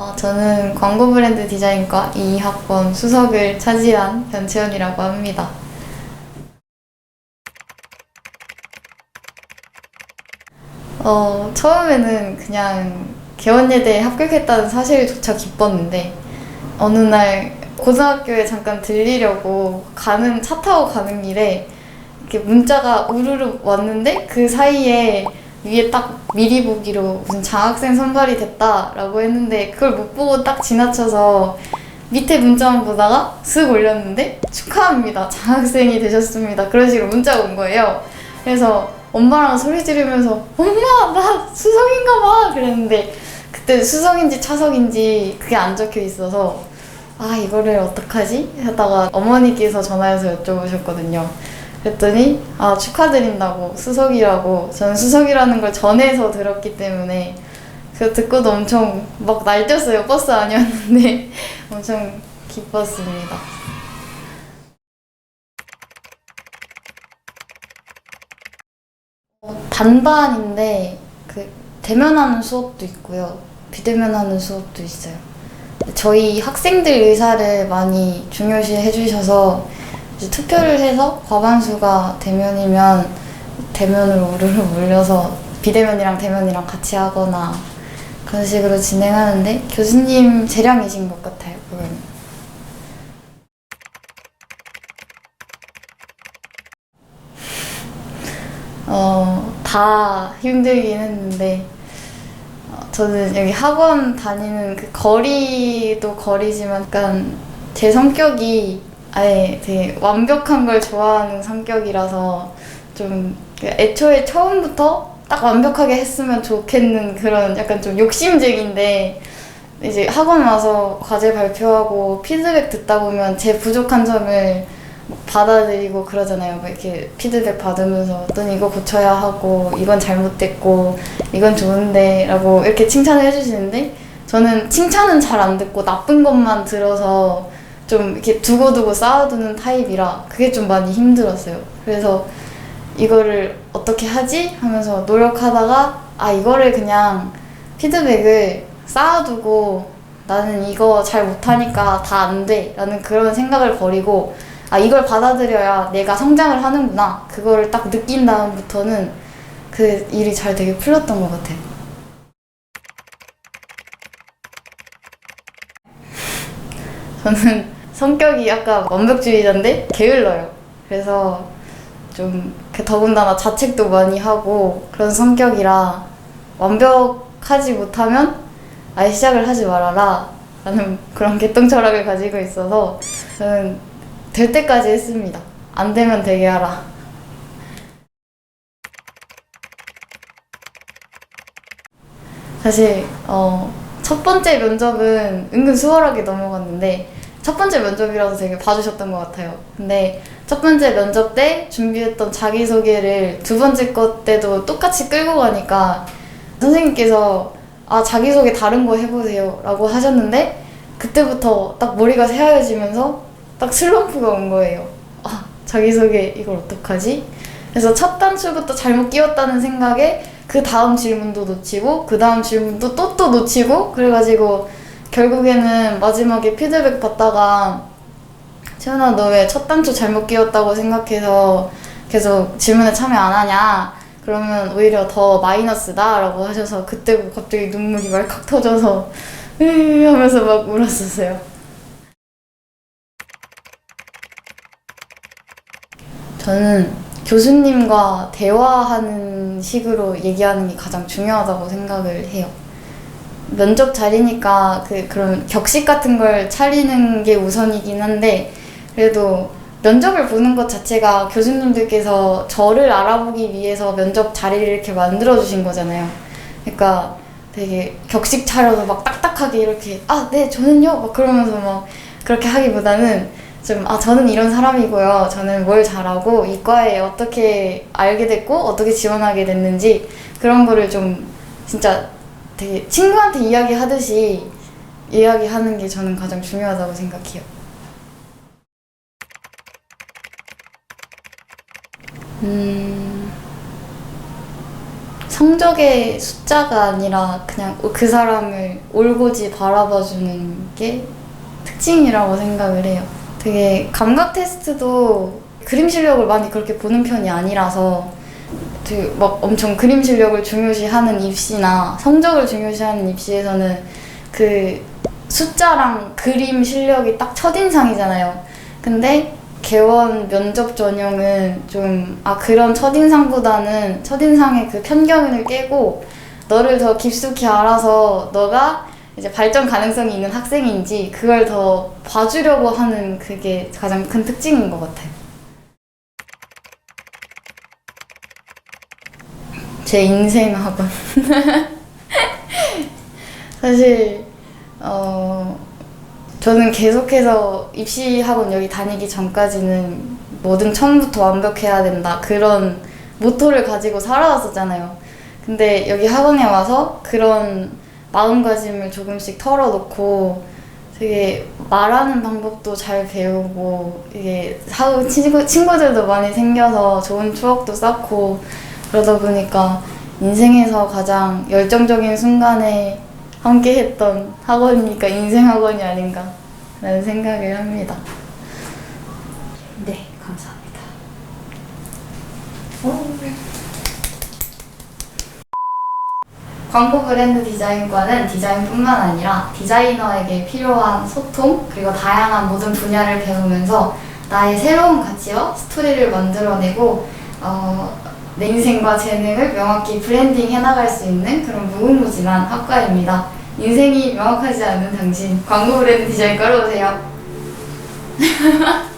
어, 저는 광고 브랜드 디자인과 2학번 수석을 차지한 변채연이라고 합니다. 어, 처음에는 그냥 개원예대에 합격했다는 사실조차 기뻤는데 어느 날 고등학교에 잠깐 들리려고 가는 차 타고 가는 길에 이렇게 문자가 우르르 왔는데 그 사이에 위에 딱 미리 보기로 무슨 장학생 선발이 됐다라고 했는데 그걸 못 보고 딱 지나쳐서 밑에 문자만 보다가 슥 올렸는데 축하합니다. 장학생이 되셨습니다. 그런 식으로 문자가 온 거예요. 그래서 엄마랑 소리 지르면서 엄마 나 수석인가 봐! 그랬는데 그때 수석인지 차석인지 그게 안 적혀 있어서 아 이거를 어떡하지? 하다가 어머니께서 전화해서 여쭤보셨거든요 그랬더니 아 축하드린다고 수석이라고 저는 수석이라는 걸 전에서 들었기 때문에 그 듣고도 엄청 막 날뛰었어요 버스 아니었는데 엄청 기뻤습니다. 어, 반반인데 그 대면하는 수업도 있고요 비대면하는 수업도 있어요. 저희 학생들 의사를 많이 중요시 해주셔서 이제 투표를 해서 과반수가 대면이면 대면으로 우르르 몰려서 비대면이랑 대면이랑 같이 하거나 그런 식으로 진행하는데 교수님 재량이신 것 같아요 그건 어 다 힘들긴 했는데 어, 저는 여기 학원 다니는 그 거리도 거리지만 약간 제 성격이 아예 되게 완벽한 걸 좋아하는 성격이라서 좀 애초에 처음부터 딱 완벽하게 했으면 좋겠는 그런 약간 좀 욕심쟁인데 이제 학원 와서 과제 발표하고 피드백 듣다 보면 제 부족한 점을 막 받아들이고 그러잖아요. 막 이렇게 피드백 받으면서 넌 이거 고쳐야 하고 이건 잘못됐고 이건 좋은데라고 이렇게 칭찬을 해주시는데 저는 칭찬은 잘 안 듣고 나쁜 것만 들어서 좀 이렇게 두고두고 쌓아두는 타입이라 그게 좀 많이 힘들었어요. 그래서 이거를 어떻게 하지? 하면서 노력하다가 아 이거를 그냥 피드백을 쌓아두고 나는 이거 잘 못하니까 다 안 돼 라는 그런 생각을 버리고 아 이걸 받아들여야 내가 성장을 하는구나 그거를 딱 느낀 다음부터는 그 일이 잘 되게 풀렸던 것 같아요. 저는 성격이 약간 완벽주의자인데 게을러요. 그래서 좀그 더군다나 자책도 많이 하고 그런 성격이라 완벽하지 못하면 아예 시작을 하지 말아라 라는 그런 개똥 철학을 가지고 있어서 저는 될 때까지 했습니다. 안 되면 되게 하라. 사실 어, 첫 번째 면접은 은근 수월하게 넘어갔는데 첫 번째 면접이라서 되게 봐주셨던 것 같아요. 근데 첫 번째 면접 때 준비했던 자기소개를 두 번째 것 때도 똑같이 끌고 가니까 선생님께서 아 자기소개 다른 거 해보세요 라고 하셨는데 그때부터 딱 머리가 새하얘지면서 딱 슬럼프가 온 거예요. 아 자기소개 이걸 어떡하지? 그래서 첫 단추부터 잘못 끼웠다는 생각에 그 다음 질문도 놓치고 그 다음 질문도 또 또 놓치고 그래가지고 결국에는 마지막에 피드백 받다가 채연아 너 왜 첫 단추 잘못 끼웠다고 생각해서 계속 질문에 참여 안 하냐? 그러면 오히려 더 마이너스다? 라고 하셔서 그때 갑자기 눈물이 말칵 터져서 으 하면서 막 울었었어요. 저는 교수님과 대화하는 식으로 얘기하는 게 가장 중요하다고 생각을 해요. 면접 자리니까 그 그런 격식 같은 걸 차리는 게 우선이긴 한데 그래도 면접을 보는 것 자체가 교수님들께서 저를 알아보기 위해서 면접 자리를 이렇게 만들어 주신 거잖아요. 그러니까 되게 격식 차려서 막 딱딱하게 이렇게 아 네 저는요 막 그러면서 막 그렇게 하기보다는 좀, 아, 저는 이런 사람이고요. 저는 뭘 잘하고, 이과에 어떻게 알게 됐고, 어떻게 지원하게 됐는지, 그런 거를 좀, 진짜 되게 친구한테 이야기하듯이 이야기하는 게 저는 가장 중요하다고 생각해요. 음, 성적의 숫자가 아니라 그냥 그 사람을 올곧이 바라봐주는 게 특징이라고 생각을 해요. 되게 감각 테스트도 그림 실력을 많이 그렇게 보는 편이 아니라서 되게 막 엄청 그림 실력을 중요시하는 입시나 성적을 중요시하는 입시에서는 그 숫자랑 그림 실력이 딱 첫인상이잖아요. 근데 개원 면접 전형은 좀, 아, 그런 첫인상보다는 첫인상의 그 편견을 깨고 너를 더 깊숙이 알아서 너가 이제 발전 가능성이 있는 학생인지 그걸 더 봐주려고 하는 그게 가장 큰 특징인 것 같아요. 제 인생 학원. 사실, 어, 저는 계속해서 입시 학원 여기 다니기 전까지는 뭐든 처음부터 완벽해야 된다. 그런 모토를 가지고 살아왔었잖아요. 근데 여기 학원에 와서 그런 마음가짐을 조금씩 털어놓고 되게 말하는 방법도 잘 배우고 이게 사 친구, 친구들도 많이 생겨서 좋은 추억도 쌓고 그러다 보니까 인생에서 가장 열정적인 순간에 함께 했던 학원이니까 인생 학원이 아닌가 라는 생각을 합니다. 네, 감사합니다. 광고 브랜드 디자인과는 디자인뿐만 아니라 디자이너에게 필요한 소통 그리고 다양한 모든 분야를 배우면서 나의 새로운 가치와 스토리를 만들어내고 어, 내 인생과 재능을 명확히 브랜딩 해나갈 수 있는 그런 무궁무진한 학과입니다. 인생이 명확하지 않은 당신 광고 브랜드 디자인과로 오세요.